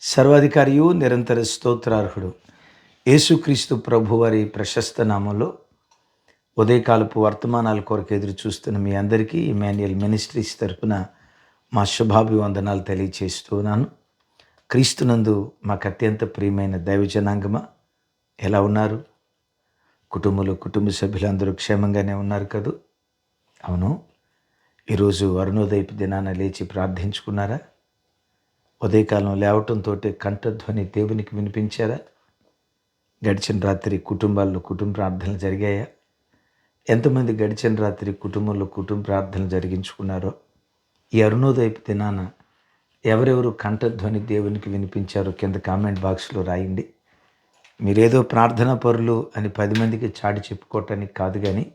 సర్వాధికారియు నిరంతర స్తోత్రార్హుడు. యేసుక్రీస్తు ప్రభువారి ప్రశస్త నామంలో ఉదయకాలపు వర్తమానాల కొరకు ఎదురు చూస్తున్న మీ అందరికీ ఇమాన్యుయల్ మినిస్ట్రీస్ తరపున మా శుభాభివందనాలు తెలియచేస్తున్నాను క్రీస్తునందు మాకు అత్యంత ప్రియమైన దైవజనాంగమా? ఎలా ఉన్నారు? కుటుంబంలో కుటుంబ సభ్యులందరూ క్షేమంగానే ఉన్నారు కదూ? అవును. ఈరోజు అరుణోదయపు దినాన లేచి ప్రార్థించుకున్నారా? ఉదయకాలం లేవటంతో కంఠధ్వని దేవునికి వినిపించారా? గడిచిన రాత్రి కుటుంబాల్లో కుటుంబ ప్రార్థనలు జరిగాయా? ఎంతమంది గడిచిన రాత్రి కుటుంబంలో కుటుంబ ప్రార్థనలు జరిగించుకున్నారో? ఈ అరుణోదయపు దినాన ఎవరెవరు కంఠధ్వని దేవునికి వినిపించారో కింద కామెంట్ బాక్స్లో రాయండి. మీరేదో ప్రార్థనా పరులు అని పది మందికి చాటి చెప్పుకోవటానికి కాదు కానీ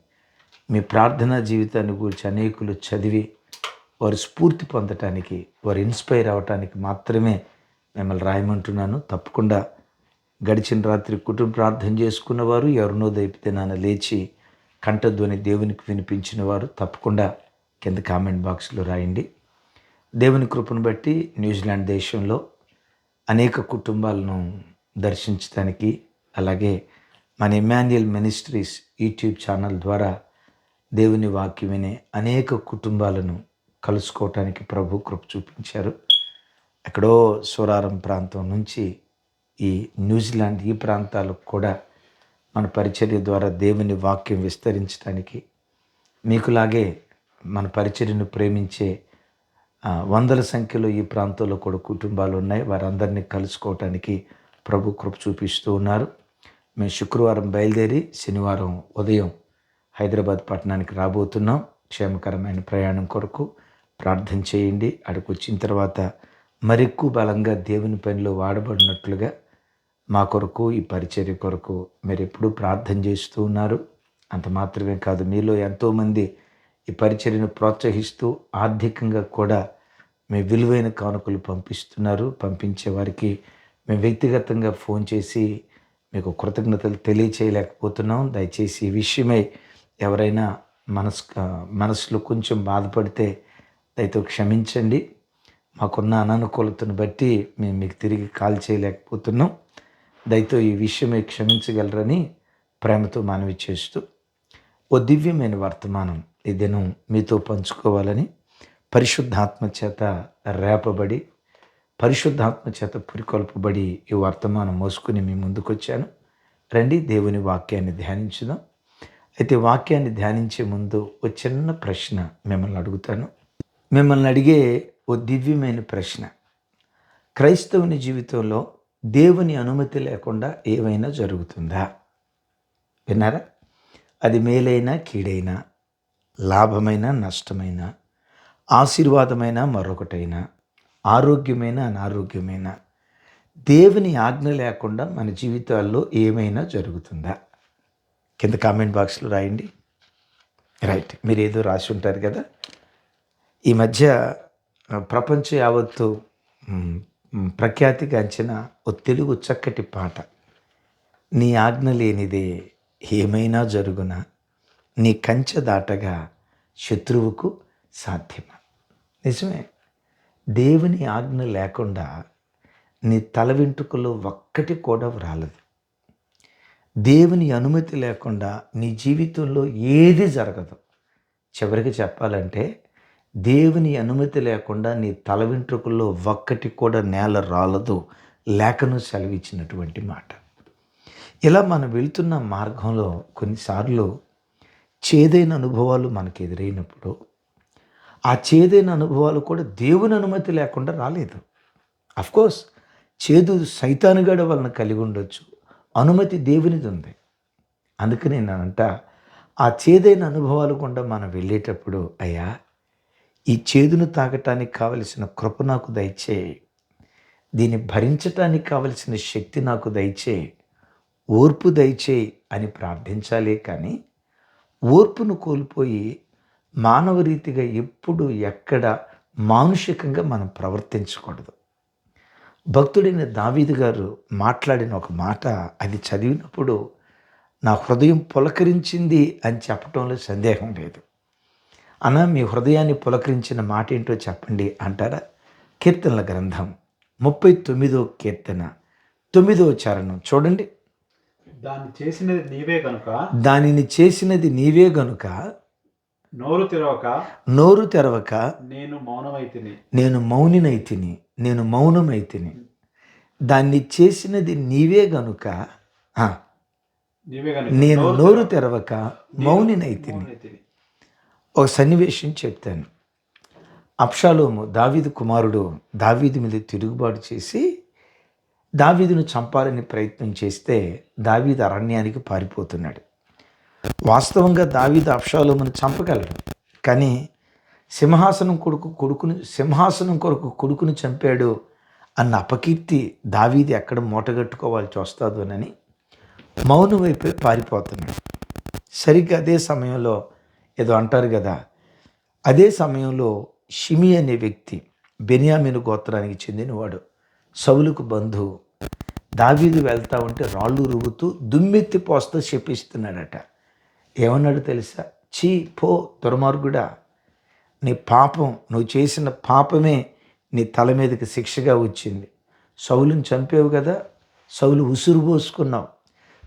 మీ ప్రార్థనా జీవితాన్ని గురించి అనేకులు చదివి వారు స్ఫూర్తి పొందటానికి వారు ఇన్స్పైర్ అవ్వటానికి మాత్రమే మిమ్మల్ని రాయమంటున్నాను. తప్పకుండా గడిచిన రాత్రి కుటుంబ ప్రార్థన చేసుకున్న వారు ఎవరినోదైపు దినాన లేచి కంఠధ్వని దేవునికి వినిపించిన వారు తప్పకుండా కింద కామెంట్ బాక్స్లో రాయండి. దేవుని కృపను బట్టి న్యూజిలాండ్ దేశంలో అనేక కుటుంబాలను దర్శించడానికి అలాగే మన ఇమాన్యుయల్ మినిస్ట్రీస్ యూట్యూబ్ ఛానల్ ద్వారా దేవుని వాక్యం వినే అనేక కుటుంబాలను కలుసుకోవటానికి ప్రభు కృప చూపించారు. ఎక్కడో సోరారం ప్రాంతం నుంచి ఈ న్యూజిలాండ్ ఈ ప్రాంతాలకు కూడా మన పరిచర్య ద్వారా దేవుని వాక్యం విస్తరించడానికి మీకులాగే మన పరిచర్యను ప్రేమించే వందల సంఖ్యలో ఈ ప్రాంతంలో కూడా కుటుంబాలు ఉన్నాయి. వారందరినీ కలుసుకోవటానికి ప్రభు కృప చూపిస్తూ ఉన్నారు. మేము శుక్రవారం బయలుదేరి శనివారం ఉదయం హైదరాబాద్ పట్టణానికి రాబోతున్నాం. క్షేమకరమైన ప్రయాణం కొరకు ప్రార్థన చేయండి. అక్కడికి వచ్చిన తర్వాత మరెక్కువ బలంగా దేవుని పనిలో వాడబడినట్లుగా మా కొరకు ఈ పరిచర్య కొరకు మీరు ఎప్పుడూ ప్రార్థన చేస్తూ ఉన్నారు. అంత మాత్రమే కాదు మీలో ఎంతోమంది ఈ పరిచర్యను ప్రోత్సహిస్తూ ఆర్థికంగా కూడా మీ విలువైన కానుకలు పంపిస్తున్నారు. పంపించే వారికి మేము వ్యక్తిగతంగా ఫోన్ చేసి మీకు కృతజ్ఞతలు తెలియచేయలేకపోతున్నాం. దయచేసి ఈ విషయమై ఎవరైనా మనసు మనసులో కొంచెం బాధపడితే దయతో క్షమించండి. మాకున్న అననుకూలతను బట్టి మేము మీకు తిరిగి కాల్ చేయలేకపోతున్నాం. దయతో ఈ విషయమే క్షమించగలరని ప్రేమతో మనవి చేస్తూ ఓ దివ్యమైన వర్తమానం ఈ దినం మీతో పంచుకోవాలని పరిశుద్ధాత్మ చేత రేపబడి పరిశుద్ధాత్మ చేత పురికొల్పబడి ఈ వర్తమానం మోసుకుని మీ ముందుకొచ్చాను. రండి దేవుని వాక్యాన్ని ధ్యానించుదాం. అయితే వాక్యాన్ని ధ్యానించే ముందు ఒక చిన్న ప్రశ్న మిమ్మల్ని అడుగుతాను. మిమ్మల్ని అడిగే ఓ దివ్యమైన ప్రశ్న. క్రైస్తవుని జీవితంలో దేవుని అనుమతి లేకుండా ఏమైనా జరుగుతుందా? విన్నారా? అది మేలైనా కీడైనా లాభమైన నష్టమైన ఆశీర్వాదమైన మరొకటైనా ఆరోగ్యమైన అనారోగ్యమైన దేవుని ఆజ్ఞ లేకుండా మన జీవితాల్లో ఏమైనా జరుగుతుందా? కింద కామెంట్ బాక్స్లో రాయండి. రైట్. మీరు ఏదో రాసి ఉంటారు కదా? ఈ మధ్య ప్రపంచ యావత్తు ప్రఖ్యాతిగాంచిన ఓ తెలుగు చక్కటి పాట. నీ ఆజ్ఞ లేనిదే ఏమైనా జరుగునా? నీ కంచె దాటగా శత్రువుకు సాధ్యమా? నిజమే దేవుని ఆజ్ఞ లేకుండా నీ తల వెంట్రుకలు ఒక్కటి కూడా రాలదు. దేవుని అనుమతి లేకుండా నీ జీవితంలో ఏది జరగదు. చివరికి చెప్పాలంటే దేవుని అనుమతి లేకుండా నీ తల వెంట్రుకల్లో ఒక్కటి కూడా నేల రాలదు లేఖను సెలవిచ్చినటువంటి మాట. ఇలా మనం వెళ్తున్న మార్గంలో కొన్నిసార్లు చేదైన అనుభవాలు మనకు ఎదురైనప్పుడు ఆ చేదైన అనుభవాలు కూడా దేవుని అనుమతి లేకుండా రాలేదు. అఫ్కోర్స్ చేదు సైతానుగడ వలన కలిగి ఉండొచ్చు. అనుమతి దేవునిది ఉంది. అందుకని నేనంట ఆ చేదైన అనుభవాలు కూడా మనం వెళ్ళేటప్పుడు అయ్యా ఈ చేదును తాగటానికి కావలసిన కృప నాకు దయచే దీన్ని భరించటానికి కావలసిన శక్తి నాకు దయచే ఓర్పు దయచే అని ప్రార్థించాలే కానీ ఓర్పును కోల్పోయి మానవ రీతిగా ఎప్పుడు ఎక్కడ మానుషికంగా మనం ప్రవర్తించకూడదు. భక్తుడైన దావీదు గారు మాట్లాడిన ఒక మాట అది చదివినప్పుడు నా హృదయం పులకరించింది అని చెప్పడంలో సందేహం లేదు. అన్న మీ హృదయాన్ని పులకరించిన మాట ఏంటో చెప్పండి అంటారా? కీర్తనల గ్రంథం ముప్పై తొమ్మిదో కీర్తన తొమ్మిదో చరణం చూడండి. దాన్ని చేసినది నీవే కనుక దానిని చేసినది నీవే గనుక. నోరు తెరవక. నోరు తెరవక. నేను మౌనమైతిని. నేను మౌనినైతిని. నేను మౌనమైతిని. దాన్ని చేసినది నీవే గనుక. నేను నోరు తెరవక. మౌనినైతిని. ఒక సన్నివేశం చెప్తాను. అప్షాలోము దావీదు కుమారుడు దావీదు మీద తిరుగుబాటు చేసి దావీదును చంపాలని ప్రయత్నం చేస్తే దావీదు అరణ్యానికి పారిపోతున్నాడు. వాస్తవంగా దావీదు అప్షాలోమును చంపగలడు. కానీ సింహాసనం కొడుకు కొడుకును సింహాసనం కొరకు కొడుకును చంపాడు అన్న అపకీర్తి దావీది ఎక్కడ మూటగట్టుకోవాల్సి వస్తుందోనని మౌనం వైపే పారిపోతున్నాడు. సరిగ్గా అదే సమయంలో ఏదో అంటారు కదా. అదే సమయంలో షిమి అనే వ్యక్తి బెనియామిను గోత్రానికి చెందినవాడు. సౌలుకు బంధువు. దావీదు వెళ్తా ఉంటే రాళ్ళు రుగుతూ దుమ్మెత్తి పోస్తూ చెప్పిస్తున్నాడట. ఏమన్నాడు తెలుసా? చీ పో దుర్మార్గుడా. నీ పాపం నువ్వు చేసిన పాపమే నీ తల మీదకి శిక్షగా వచ్చింది. సౌలుని చంపేవు కదా. సౌలు ఉసురు పోసుకున్నావు.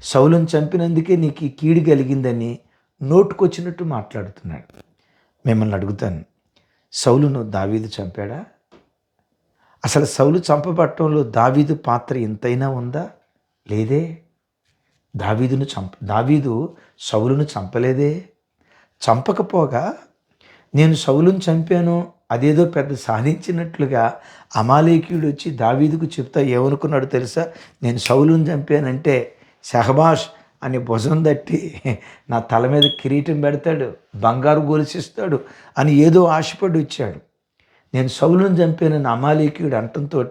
సౌలుని చంపినందుకే నీకు ఈ కీడు కలిగిందని నోటుకొచ్చినట్టు మాట్లాడుతున్నాడు. మిమ్మల్ని అడుగుతాను సౌలును దావీదు చంపాడా? అసలు సౌలు చంపబట్టంలో దావీదు పాత్ర ఎంతైనా ఉందా? లేదే. దావీదును చంప దావీదు సౌలును చంపలేదే. చంపకపోగా నేను సౌలును చంపాను అదేదో పెద్ద సాధించినట్లుగా అమాలేకీయుడు వచ్చి దావీదుకు చెప్తా ఏమనుకున్నాడు తెలుసా? నేను సౌలును చంపానంటే షహబాష్ అని భుజం తట్టి నా తల మీద కిరీటం పెడతాడు బంగారు గొలుసిస్తాడు అని ఏదో ఆశపడి వచ్చాడు. నేను సౌలును చంపిన అమాలేకీయుడు అంటంతో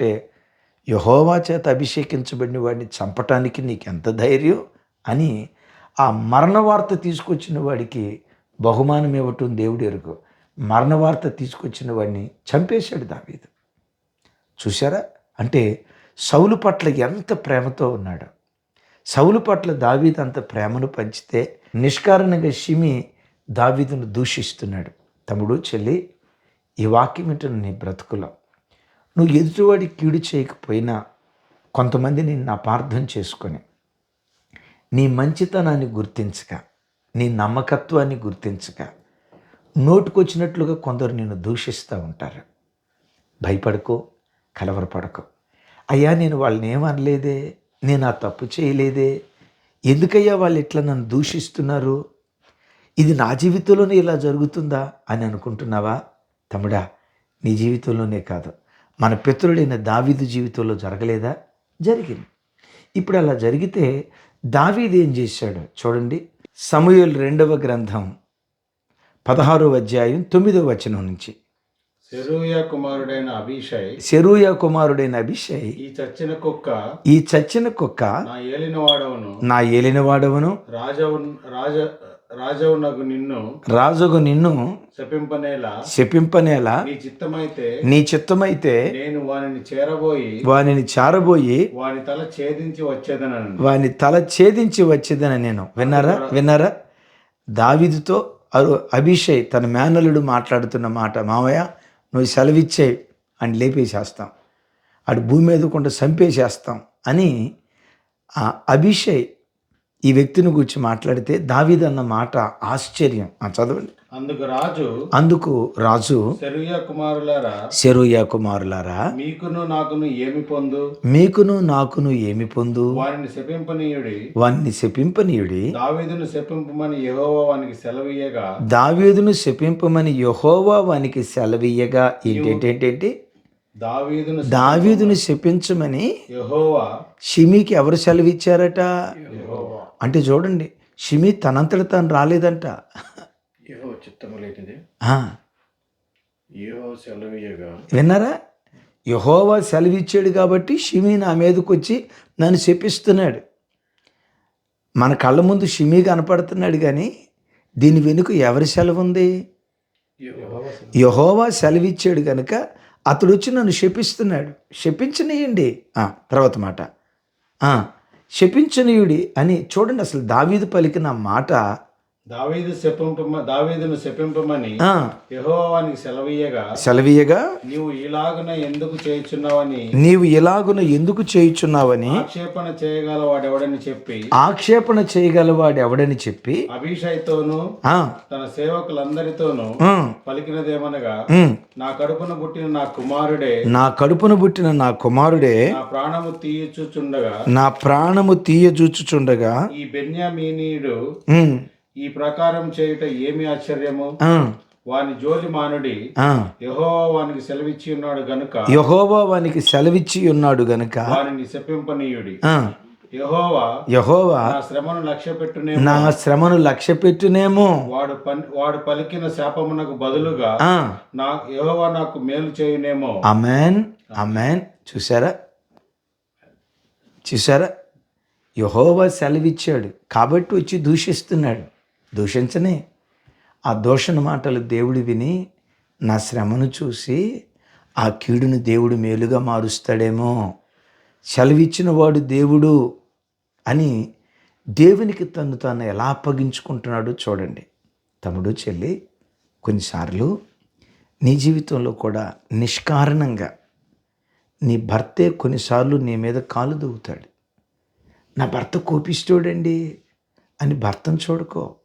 యహోవా చేత అభిషేకించబడిన వాడిని చంపటానికి నీకు ఎంత ధైర్యం? అని ఆ మరణ వార్త తీసుకొచ్చిన వాడికి బహుమానం ఇవ్వటం దేవుడు ఎరుగు. మరణ వార్త తీసుకొచ్చిన వాడిని చంపేశాడు దావీదు. చూసారా అంటే సౌలు పట్ల ఎంత ప్రేమతో ఉన్నాడు. సౌలు పట్ల దావీదు అంత ప్రేమను పంచితే నిష్కారణంగా షిమి దావీదును దూషిస్తున్నాడు. తమ్ముడు చెల్లి ఈ వాక్యం వింటున్న నీ బ్రతుకులో నువ్వు ఎదుటివాడి కీడు చేయకపోయినా కొంతమంది నిన్ను అపార్థం చేసుకొని నీ మంచితనాన్ని గుర్తించక నీ నమ్మకత్వాన్ని గుర్తించక నోటుకొచ్చినట్లుగా కొందరు నిన్ను దూషిస్తూ ఉంటారు. భయపడకో కలవరపడకు. అయ్యా నేను వాళ్ళని ఏమనలేదే? నేను ఆ తప్పు చేయలేదే? ఎందుకయ్యా వాళ్ళు ఇట్లా నన్ను దూషిస్తున్నారు? ఇది నా జీవితంలోనే ఇలా జరుగుతుందా అని అనుకుంటున్నావా? తమ్ముడా నీ జీవితంలోనే కాదు. మన పితరుడైన దావీదు జీవితంలో జరగలేదా? జరిగింది. ఇప్పుడు అలా జరిగితే దావీదు ఏం చేశాడు చూడండి. సమూయేల్ రెండవ గ్రంథం పదహారో అధ్యాయం తొమ్మిదవ వచనం నుంచి. సెరూయ కుమారుడైన అభిషయ్ సెరూయ కుమారుడైన అభిషయ్ ఈ చచ్చిన కుక్క ఈ చచ్చిన కుక్క నా ఏలిన వాడవును నా ఏలినవాడవను. రాజవు రాజ రాజవునకు నిన్ను రాజుగు నిన్ను శపింపనేలా శపింపనేలా నీ చిత్తమైతే నీ చిత్తమైతే నేను వానిని చేరబోయి వానిని చారబోయి వాని తల ఛేదించి వచ్చేదనను. వాని తల ఛేదించి వచ్చేదని నేను. విన్నారా? విన్నారా? దావిదుతో అరు అభిషేక్ తన మేనలుడు మాట్లాడుతున్న మాట. మావయ్య నువ్వు సెలవిచ్చే అని లేపేసేస్తాం. అటు భూమి మీద కొంత చంపేసేస్తాం అని ఆ అభిషేక్ ఈ వ్యక్తిని గురించి మాట్లాడితే దావీద్ అన్న మాట ఆశ్చర్యం. చదవండి. అందుకు రాజు అందుకు రాజు సెరుయ కుమారులారా శరూయ కుమారులారా మీకును నాకును ఏమి పొందు? మీకును నాకును ఏమి పొందు? వారిని శపింపనీయుడి. వాన్ని శపింపనీయుడి. దావీదును శపింపమని యెహోవా వానికి సెలవీయగా దావీదును శపింపమని యహోవా వానికి సెలవీయగా ఏంటేంటేంటి దావీదును దావీదును శపించమని యెహోవా షిమీకి ఎవరు సెలవిచ్చారట యెహోవా. అంటే చూడండి షిమి తనంతట తాను రాలేదంట. విన్నారా? యహోవా సెలవిచ్చాడు కాబట్టి షిమి నా మీదకి వచ్చి నన్ను శపిస్తున్నాడు. మన కళ్ళ ముందు షిమి కనపడుతున్నాడు కానీ దీని వెనుక ఎవరి సెలవు ఉంది యహోవా సెలవిచ్చాడు కనుక అతడు వచ్చి నన్ను శపిస్తున్నాడు. శపించనీయండి తర్వాత మాట. ఆ, శపించనీయుడి అని చూడండి అసలు దావీదు పలికిన మాట దావీదు శపింపమ దావీదును శపింపమని యెహోవానికి సెలవీయగా సెలవీయగా నీవు ఇలాగున ఎందుకు చేయుచున్నావని నీవు ఎలాగున ఎందుకు చేయుచున్నావని ఆక్షేపణ చేయగల వాడెవడని చెప్పి ఆక్షేపణ చేయగలవాడు ఎవడని చెప్పి అభిషయ్తోను ఆ, తన సేవకులందరితోనూ పలికినదేమనగా నా కడుపున పుట్టిన నా కుమారుడే నా కడుపున పుట్టిన నా కుమారుడే నా ప్రాణము తీయుచుచుండగా నా ప్రాణము తీయజూచుచుండగా ఈ బెన్యామీనీయుడు ఈ ప్రకారం చేయుట ఏమి ఆశ్చర్యము? వాని జోలి మానుడి. యెహోవా వానికి సెలవిచ్చి ఉన్నాడు గనుక యెహోవా వానికి సెలవిచ్చి ఉన్నాడు గనుక వానిని శపింపనీయుడి. యెహోవా యెహోవా నా శ్రమను లక్ష్య పెట్టునే నా శ్రమను లక్ష్య పెట్టునేమో. వాడు పన్- వాడు పలికిన శాపమునకు బదులుగా నా యెహోవా నాకు మేలు చేయునేమో. అమెన్ అమెన్ చూసారా చూసారా యహోవా సెలవిచ్చాడు కాబట్టి వచ్చి దూషిస్తున్నాడు. దూషించనే. ఆ దూషణ మాటలు దేవుడు విని నా శ్రమను చూసి ఆ కీడును దేవుడు మేలుగా మారుస్తాడేమో. సెలవిచ్చిన వాడు దేవుడు అని దేవునికి తను తాను ఎలా అప్పగించుకుంటున్నాడో చూడండి. తమ్ముడు చెల్లి కొన్నిసార్లు నీ జీవితంలో కూడా నిష్కారణంగా నీ భర్తే కొన్నిసార్లు నీ మీద కాలు దూగుతాడు నా భర్త కోపిస్తాడండి అని భర్తను చూడుకో.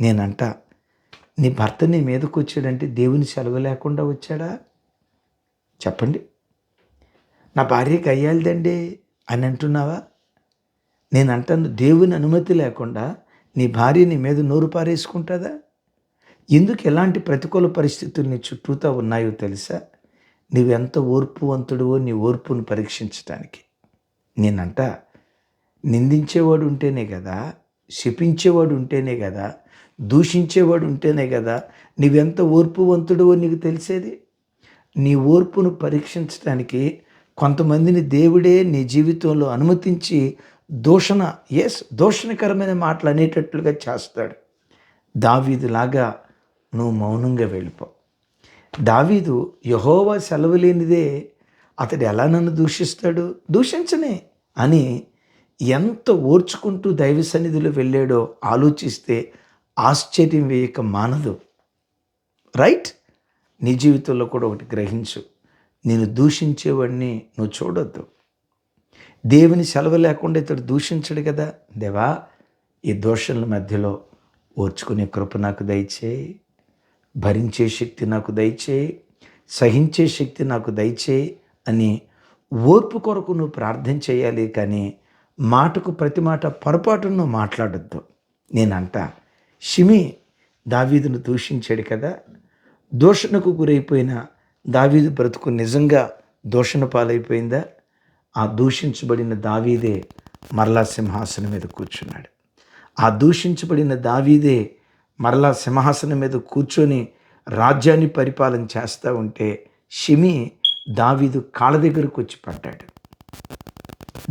నేనంట నీ భర్త నీ మీదకు వచ్చాడంటే దేవుని సెలవు లేకుండా వచ్చాడా? చెప్పండి. నా భార్యకి అయ్యాలిదండి అని అంటున్నావా? నేను అంటాను దేవుని అనుమతి లేకుండా నీ భార్య నీ మీద నోరు పారేసుకుంటుందా? ఎందుకు ఎలాంటి ప్రతికూల పరిస్థితులు నీ చుట్టూతా ఉన్నాయో తెలుసా? నువ్వెంత ఓర్పువంతుడివో నీ ఓర్పును పరీక్షించటానికి. నేనంట నిందించేవాడు ఉంటేనే కదా శపించేవాడు ఉంటేనే కదా దూషించేవాడు ఉంటేనే కదా నీవెంత ఓర్పువంతుడో నీకు తెలిసేది? నీ ఓర్పును పరీక్షించడానికి కొంతమందిని దేవుడే నీ జీవితంలో అనుమతించి దూషణ ఎస్ దూషణకరమైన మాటలు అనేటట్లుగా చేస్తాడు. దావీదులాగా నువ్వు మౌనంగా వెళ్ళిపో. దావీదు యహోవా సెలవు లేనిదే అతడు ఎలా నన్ను దూషిస్తాడు? దూషించనే అని ఎంత ఓర్చుకుంటూ దైవ సన్నిధిలో వెళ్ళాడో ఆలోచిస్తే ఆశ్చర్యం వేయక మానదు. రైట్? నీ జీవితంలో కూడా ఒకటి గ్రహించు. నేను దూషించేవాడిని నువ్వు చూడొద్దు. దేవుని సెలవు లేకుండా ఇతడు దూషించడు కదా? దేవా ఈ దోషంల మధ్యలో ఓర్చుకునే కృప నాకు దయచేయి. భరించే శక్తి నాకు దయచేయి. సహించే శక్తి నాకు దయచేయి అని ఓర్పు కొరకు నువ్వు ప్రార్థన చేయాలి కానీ మాటకు ప్రతి మాట పొరపాటును నువ్వు మాట్లాడొద్దు. నేనంట షిమి దావీదును దూషించాడు కదా. దూషణకు గురైపోయిన దావీదు బ్రతుకు నిజంగా దూషణ పాలైపోయిందా? ఆ దూషించబడిన దావీదే మరలా సింహాసనం మీద కూర్చున్నాడు. ఆ దూషించబడిన దావీదే మరలా సింహాసనం మీద కూర్చొని రాజ్యాన్ని పరిపాలన చేస్తూ ఉంటే షిమి దావీదు కాళ్ళ దగ్గరకు వచ్చి పడ్డాడు.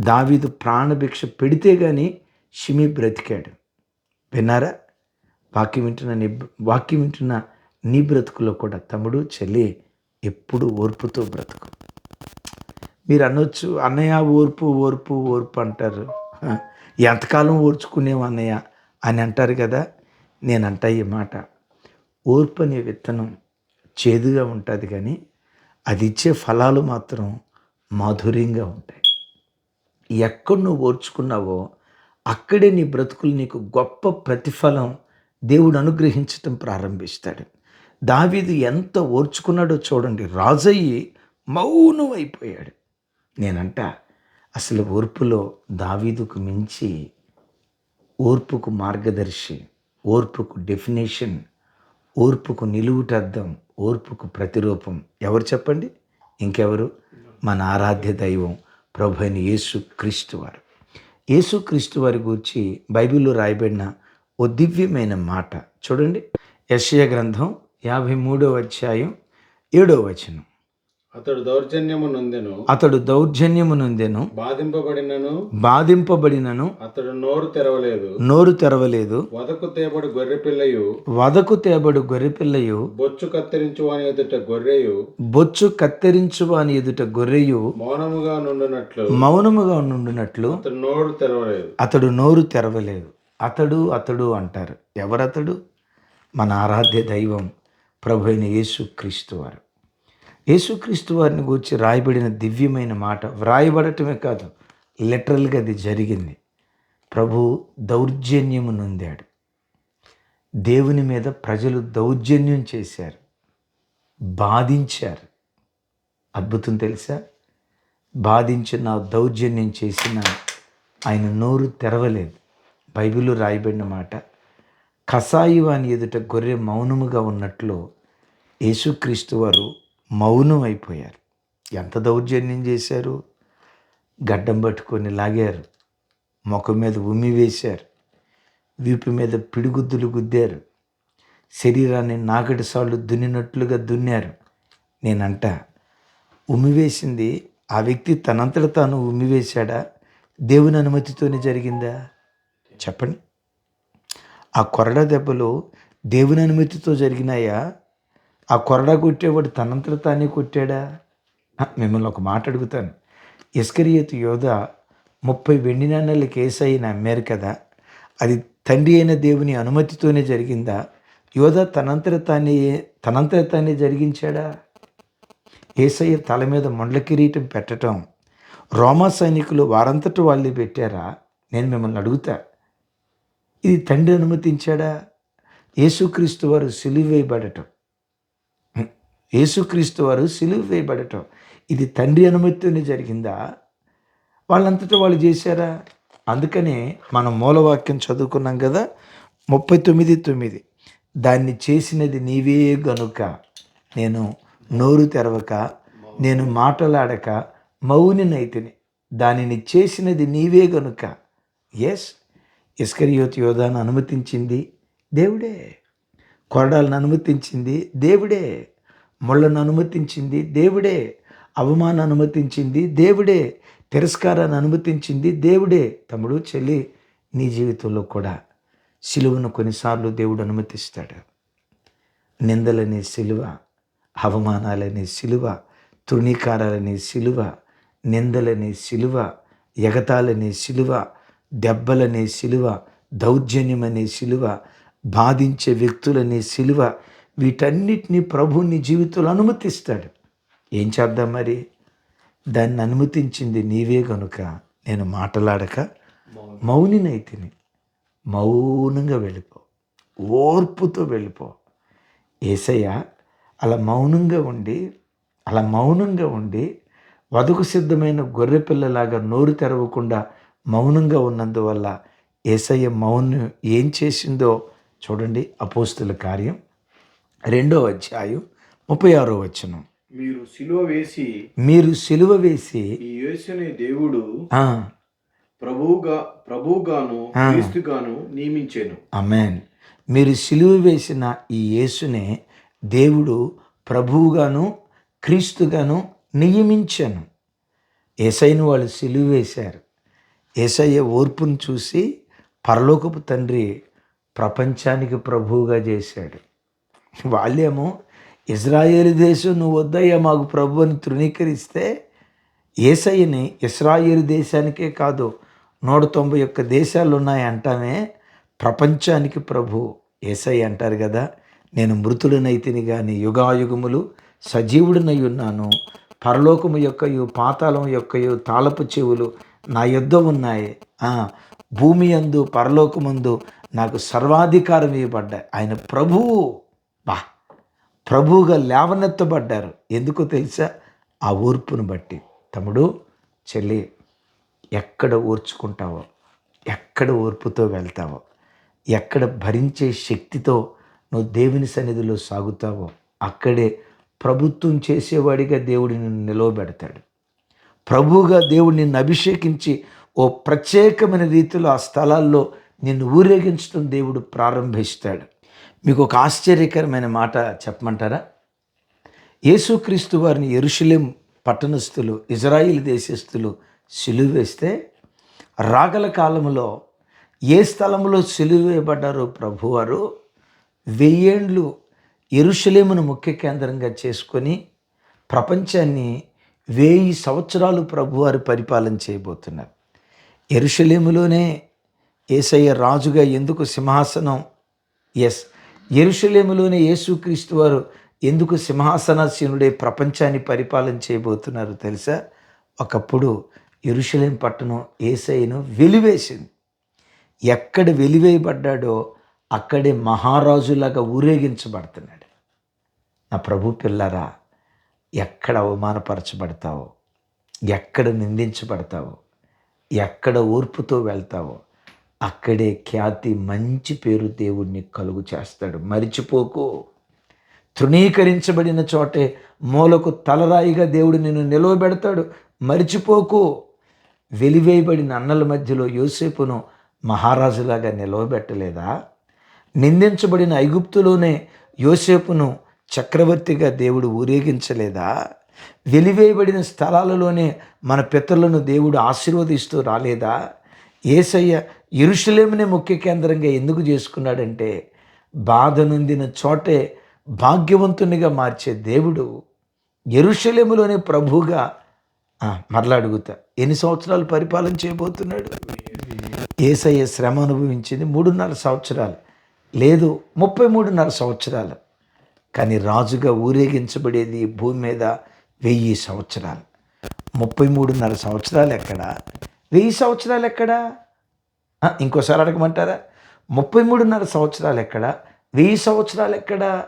దావీదు ప్రాణభిక్ష పెడితే కానీ షిమి బ్రతికాడు. విన్నారా? వాక్యం వింటున్న నీ వాక్యం వింటున్న నీ బ్రతుకులో కూడా తమ్ముడు చెల్లి ఎప్పుడు ఓర్పుతో బ్రతుకు. మీరు అనొచ్చు అన్నయ్య ఓర్పు ఓర్పు ఓర్పు అంటారు. ఎంతకాలం ఓర్చుకునేవు అన్నయ్య? అని అంటారు కదా నేను అంటా ఈ మాట. ఓర్పు అనే విత్తనం చేదుగా ఉంటుంది కానీ అది ఇచ్చే ఫలాలు మాత్రం మాధుర్యంగా ఉంటాయి. ఎక్కడ నువ్వు ఓర్చుకున్నావో అక్కడే నీ బ్రతుకులు నీకు గొప్ప ప్రతిఫలం దేవుడు అనుగ్రహించటం ప్రారంభిస్తాడు. దావీదు ఎంత ఓర్చుకున్నాడో చూడండి. రాజయ్యి మౌనం అయిపోయాడు నేనంట అసలు ఓర్పులో దావీదుకు మించి ఓర్పుకు మార్గదర్శి ఓర్పుకు డెఫినేషన్ ఓర్పుకు నిలువుటద్దం ఓర్పుకు ప్రతిరూపం ఎవరు చెప్పండి? ఇంకెవరు? మన ఆరాధ్య దైవం ప్రభు అయిన యేసు క్రీస్తు వారు. యేసు క్రీస్తు వారి గురించి బైబిల్లో రాయబడిన ఓ దివ్యమైన మాట. చూడండి. యెషయా గ్రంథం యాభై మూడవ అధ్యాయం ఏడవ వచనం. అతడు దౌర్జన్యము నొందెను. అతడు దౌర్జన్యము నొందెను. బాధింపబడినను. బాధింపబడినను. అతడు నోరు తెరవలేదు. నోరు తెరవలేదు. వదకు తేబడి గొర్రె పిల్లయు. వదకు తేబడు గొర్రెపిల్లయు బొచ్చు కత్తిరించు అని ఎదుట గొర్రెయు. బొచ్చు కత్తిరించు అని ఎదుట గొర్రెయు. మౌనముగా నుండునట్లు. మౌనముగా నుండినట్లు. అతడు నోరు తెరవలేదు. అతడు నోరు తెరవలేదు. అతడు అతడు అంటారు. ఎవరతడు? మన ఆరాధ్య దైవం ప్రభు అయిన యేసుక్రీస్తు వారు. యేసుక్రీస్తు వారిని గురించి రాయబడిన దివ్యమైన మాట వ్రాయబడటమే కాదు లిటరల్గా అది జరిగింది. ప్రభు దౌర్జన్యము నొందాడు. దేవుని మీద ప్రజలు దౌర్జన్యం చేశారు. బాధించారు. అద్భుతం తెలుసా? బాధించిన దౌర్జన్యం చేసిన ఆయన నోరు తెరవలేదు. బైబిల్లో రాయబడిన మాట కసాయి వాని ఎదుట గొర్రె మౌనముగా ఉన్నట్లు యేసుక్రీస్తు వారు మౌనం అయిపోయారు ఎంత దౌర్జన్యం చేశారు? గడ్డం పట్టుకొని లాగారు ముఖం మీద ఉమ్మి వేశారు వీపు మీద పిడిగుద్దులు గుద్దారు శరీరాన్ని నాగటి సార్లు దున్నినట్లుగా దున్నారు. నేనంట ఉమ్మివేసింది ఆ వ్యక్తి తనంతట తాను ఉమ్మివేశాడా దేవుని అనుమతితోనే జరిగిందా? చెప్పండి. ఆ కొరడా దెబ్బలు దేవుని అనుమతితో జరిగినాయా? ఆ కొరడా కొట్టేవాడు తనంతట తానే కొట్టాడా? మిమ్మల్ని ఒక మాట అడుగుతాను. ఇస్కరియత్ యోధ ముప్పై వెండి నాణ్యాల కేసు అయిన అమ్మారు కదా అది తండ్రి అయిన దేవుని అనుమతితోనే జరిగిందా? యోధ తనంతట తానే తనంతట తానే జరిగించాడా? ఏసయ్య తల మీద మొండ్ల కిరీటం పెట్టడం రోమా సైనికులు వారంతట వాళ్ళే పెట్టారా? నేను మిమ్మల్ని అడుగుతా. ఇది తండ్రి అనుమతించాడా? యేసుక్రీస్తు వారు సిలువ వేయబడటం యేసుక్రీస్తు వారు సిలువ వేయబడటం ఇది తండ్రి అనుమతితోనే జరిగిందా? వాళ్ళంతటా వాళ్ళు చేశారా? అందుకనే మనం మూలవాక్యం చదువుకున్నాం కదా ముప్పై తొమ్మిది తొమ్మిది. దాన్ని చేసినది నీవే గనుక నేను నోరు తెరవక నేను మాటలాడక మౌనినైతిని. దానిని చేసినది నీవే గనుక. ఎస్ ఇస్కరియోత్ యోధాను అనుమతించింది దేవుడే. కొరడాలను అనుమతించింది దేవుడే. ముళ్ళను అనుమతించింది దేవుడే. అవమానం అనుమతించింది దేవుడే. తిరస్కారాన్ని అనుమతించింది దేవుడే. తమ్ముడు చెల్లి నీ జీవితంలో కూడా సిలువను కొన్నిసార్లు దేవుడు అనుమతిస్తాడు. నిందలనే సిలువ అవమానాలనే సిలువ తృణీకారాలనే సిలువ నిందలనే సిలువ ఎగతాలనే సిలువ దెబ్బలనే సిలువ దౌర్జన్యమనే సిలువ బాధించే వ్యక్తులనే సిలువ వీటన్నిటినీ ప్రభు నీ జీవితంలో అనుమతిస్తాడు. ఏం చేద్దాం మరి? దాన్ని అనుమతించింది నీవే కనుక నేను మాటలాడక మౌనినైతిని. మౌనంగా వెళ్ళిపో. ఓర్పుతో వెళ్ళిపో. ఏసయ్య అలా మౌనంగా ఉండి అలా మౌనంగా ఉండి వధకు సిద్ధమైన గొర్రె పిల్లలాగా నోరు తెరవకుండా మౌనంగా ఉన్నందువల్ల ఏసయ్య మౌనం ఏం చేసిందో చూడండి అపోస్తుల కార్యం. రెండో అధ్యాయం ముప్పై ఆరో వచనం. మీరు సిలువ వేసి మీరు సిలువ వేసి ఈ యేసుని దేవుడు ప్రభువుగా ప్రభువుగాను క్రీస్తుగాను నియమించాను. అమెన్ మీరు సిలువ వేసిన ఈ యేసునే దేవుడు ప్రభువుగాను క్రీస్తుగాను నియమించాను. ఏసైను వాళ్ళు సిలువ వేశారు. ఏసయ్య ఓర్పును చూసి పరలోకపు తండ్రి ప్రపంచానికి ప్రభువుగా చేశాడు. వాళ్ళేమో ఇజ్రాయేల్ దేశం నువ్వు వద్దయ్యా మాకు ప్రభు అని తృణీకరిస్తే ఏసయ్యని ఇస్రాయేల్ దేశానికే కాదు నూట తొంభై ఒక్క దేశాలు ఉన్నాయి ప్రపంచానికి ప్రభు ఏసయ్య అంటారు కదా. నేను మృతులనైతిని కానీ యుగాయుగములు సజీవుడినై ఉన్నాను. పరలోకము యొక్కయు పాతాళం యొక్కయు తాళపు చెవులు నా యుద్ధ ఉన్నాయి. భూమి అందు పరలోకమందు నాకు సర్వాధికారం ఇవ్వబడ్డాయి. ఆయన ప్రభువు. బా ప్రభువుగా లేవనెత్తబడ్డారు. ఎందుకో తెలుసా? ఆ ఓర్పును బట్టి. తమ్ముడు చెల్లి ఎక్కడ ఓర్చుకుంటావో ఎక్కడ ఓర్పుతో వెళ్తావో ఎక్కడ భరించే శక్తితో నువ్వు దేవుని సన్నిధిలో సాగుతావో అక్కడే ప్రభుత్వం చేసేవాడిగా దేవుడు నిన్ను నిలవబెడతాడు. ప్రభువుగా దేవుడు నిన్ను అభిషేకించి ఓ ప్రత్యేకమైన రీతిలో ఆ స్థలాల్లో నిన్ను ఊరేగించడం దేవుడు ప్రారంభిస్తాడు. మీకు ఒక ఆశ్చర్యకరమైన మాట చెప్పమంటారా? యేసుక్రీస్తు వారిని ఎరుషులేం పట్టణస్థులు ఇజ్రాయిల్ దేశస్థులు సిలువ వేస్తే రాగల కాలంలో ఏ స్థలంలో సిలువ వేయబడ్డారో ప్రభువారు వెయ్యేండ్లు ఎరుషులేమును ముఖ్య కేంద్రంగా చేసుకొని ప్రపంచాన్ని వెయ్యి సంవత్సరాలు ప్రభువారు పరిపాలన చేయబోతున్నారు. ఎరుషలేములోనే ఏసయ్య రాజుగా ఎందుకు సింహాసనం? ఎస్ ఎరుషలేములోనే యేసుక్రీస్తు వారు ఎందుకు సింహాసనాసీనుడే ప్రపంచాన్ని పరిపాలన చేయబోతున్నారు తెలుసా? ఒకప్పుడు ఎరుషలేం పట్టణం ఏసయ్యను వెలివేసింది. ఎక్కడ వెలివేయబడ్డాడో అక్కడే మహారాజులాగా ఊరేగించబడుతున్నాడు. నా ప్రభు పిల్లరా ఎక్కడ అవమానపరచబడతావో ఎక్కడ నిందించబడతావో ఎక్కడ ఓర్పుతో వెళ్తావో అక్కడే ఖ్యాతి మంచి పేరు దేవుడిని కలుగు చేస్తాడు. మరిచిపోకు. తృణీకరించబడిన చోటే మూలకు తలరాయిగా దేవుడు నిన్ను నిలవబెడతాడు. మరిచిపోకు. వెలివేయబడిన అన్నల మధ్యలో యోసేపును మహారాజులాగా నిలవబెట్టలేదా? నిందించబడిన ఐగుప్తులోనే యోసేపును చక్రవర్తిగా దేవుడు ఊరేగించలేదా? వెలివేయబడిన స్థలాలలోనే మన పితరులను దేవుడు ఆశీర్వదిస్తూ రాలేదా? ఏసయ్య ఇరుషులేమునే ముఖ్య కేంద్రంగా ఎందుకు చేసుకున్నాడంటే బాధ నొందిన చోటే భాగ్యవంతునిగా మార్చే దేవుడు. ఎరుషలేములోనే ప్రభుగా మరలా అడుగుతా ఎన్ని సంవత్సరాలు పరిపాలన చేయబోతున్నాడు? ఏసయ్య శ్రమ అనుభవించింది మూడున్నర సంవత్సరాలు. లేదు ముప్పై మూడున్నర సంవత్సరాలు. కానీ రాజుగా ఊరేగించబడేది భూమి మీద వెయ్యి సంవత్సరాలు. ముప్పై మూడున్నర సంవత్సరాలు ఎక్కడ? వెయ్యి సంవత్సరాలు ఎక్కడ? ఇంకోసారి అడగమంటారా? ముప్పై మూడున్నర సంవత్సరాలు ఎక్కడ? వెయ్యి సంవత్సరాలు ఎక్కడ?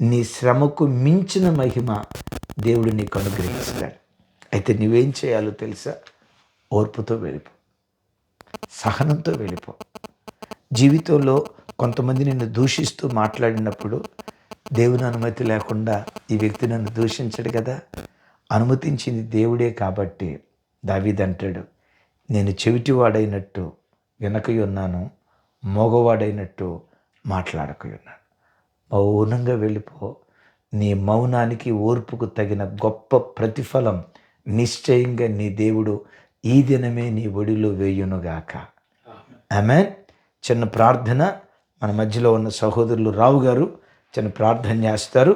నీ శ్రమకు మించిన మహిమ దేవుడు నీకు అనుగ్రహిస్తాడు. అయితే నువ్వేం చేయాలో తెలుసా? ఓర్పుతో వెళ్ళిపో. సహనంతో వెళ్ళిపో. జీవితంలో కొంతమంది నిన్ను దూషిస్తూ మాట్లాడినప్పుడు దేవుని అనుమతి లేకుండా ఈ వ్యక్తి నన్ను దూషించడు కదా? అనుమతించింది దేవుడే కాబట్టి దావీదంటాడు నేను చెవిటివాడైనట్టు వెనకై ఉన్నాను మోగవాడైనట్టు మాట్లాడకై ఉన్నాను. మౌనంగా వెళ్ళిపో. నీ మౌనానికి ఓర్పుకు తగిన గొప్ప ప్రతిఫలం నిశ్చయంగా నీ దేవుడు ఈ దినమే నీ ఒడిలో వేయునుగాక. ఆమె చిన్న ప్రార్థన. మన మధ్యలో ఉన్న సహోదరులు రావు గారు చిన్న ప్రార్థన చేస్తారు.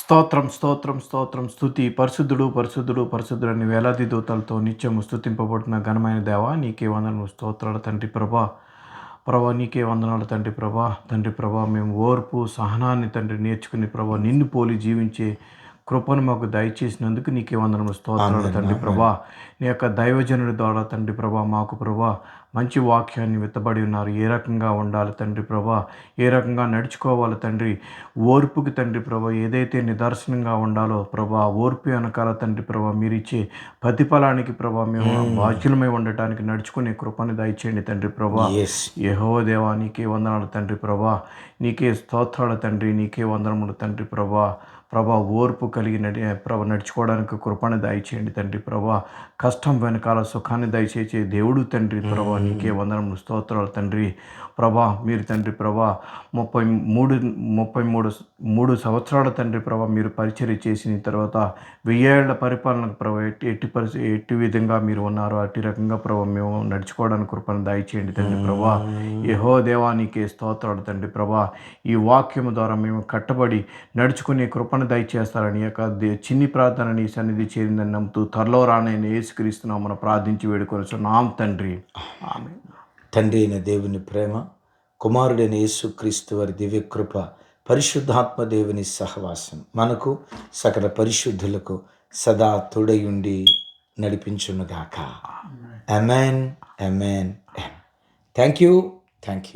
స్తోత్రం స్తోత్రం స్తోత్రం స్థుతి పరిశుద్ధుడు పరిశుద్ధుడు పరిశుద్ధుడు అని వేలాది దూతలతో నిత్యము స్థుతింపబడుతున్న ఘనమైన దేవ నీకే వందనము స్తోత్రాలు తండ్రి ప్రభా. ప్రభా నీకే వందనాలు తండ్రి ప్రభా. తండ్రి ప్రభా మేము ఓర్పు సహనాన్ని తండ్రి నేర్చుకుని ప్రభా నిన్ను పోలి జీవించే కృపను మాకు దయచేసినందుకు నీకే వందనము స్తోత్రాలు తండ్రి ప్రభా. నీ యొక్క దైవజనుడి ద్వారా తండ్రి ప్రభా మాకు ప్రభా మంచి వాక్యాన్ని విత్తబడి ఉన్నారు. ఏ రకంగా ఉండాలి తండ్రి ప్రభా? ఏ రకంగా నడుచుకోవాలి తండ్రి? ఓర్పుకి తండ్రి ప్రభా ఏదైతే నిదర్శనంగా ఉండాలో ప్రభా ఓర్పు వెనకాల తండ్రి ప్రభా మీరు ఇచ్చే ప్రతిఫలానికి ప్రభా మేము బాధ్యులమై ఉండటానికి నడుచుకునే కృపని దయచేయండి తండ్రి ప్రభా. యహో దేవా నీకే వందనాలు తండ్రి ప్రభా. నీకే స్తోత్రాలు తండ్రి నీకే వందనములు తండ్రి ప్రభా. ప్రభా ఓర్పు కలిగి నడి ప్రభ నడుచుకోవడానికి కృపణ దయచేయండి తండ్రి ప్రభా. కష్టం వెనకాల సుఖాన్ని దయచేసే దేవుడు తండ్రి ప్రభా. నీకే వందనములు స్తోత్రాలు తండ్రి ప్రభా. మీరు తండ్రి ప్రభా ముప్పై మూడు ముప్పై మూడు మూడు సంవత్సరాల తండ్రి ప్రభా మీరు పరిచర్య చేసిన తర్వాత వెయ్యేళ్ళ పరిపాలనకు ప్రభా ఎట్టి ఎట్టి పరిస్థితి ఎట్టి విధంగా మీరు ఉన్నారు అట్టి రకంగా ప్రభా మేము నడుచుకోవడానికి కృపను దయచేయండి తండ్రి ప్రభా. యహో దేవానికి స్తోత్రాలు తండ్రి ప్రభా. ఈ వాక్యము ద్వారా మేము కట్టబడి నడుచుకునే కృపను దయచేస్తారని యొక్క చిన్ని ప్రార్థన నీ సన్నిధి చేరిందని నమ్ముతూ త్వరలో రానైన యేసుక్రీస్తున్నాం మనం ప్రార్థించి వేడుకొని నాం తండ్రి. ఆమె తండ్రి అయిన దేవుని ప్రేమ కుమారుడైన యేసుక్రీస్తు వారి దివ్యకృప పరిశుద్ధాత్మ దేవుని సహవాసం మనకు సకల పరిశుద్ధులకు సదా తోడయుండి నడిపించునుగాక. Amen amen thank you thank you.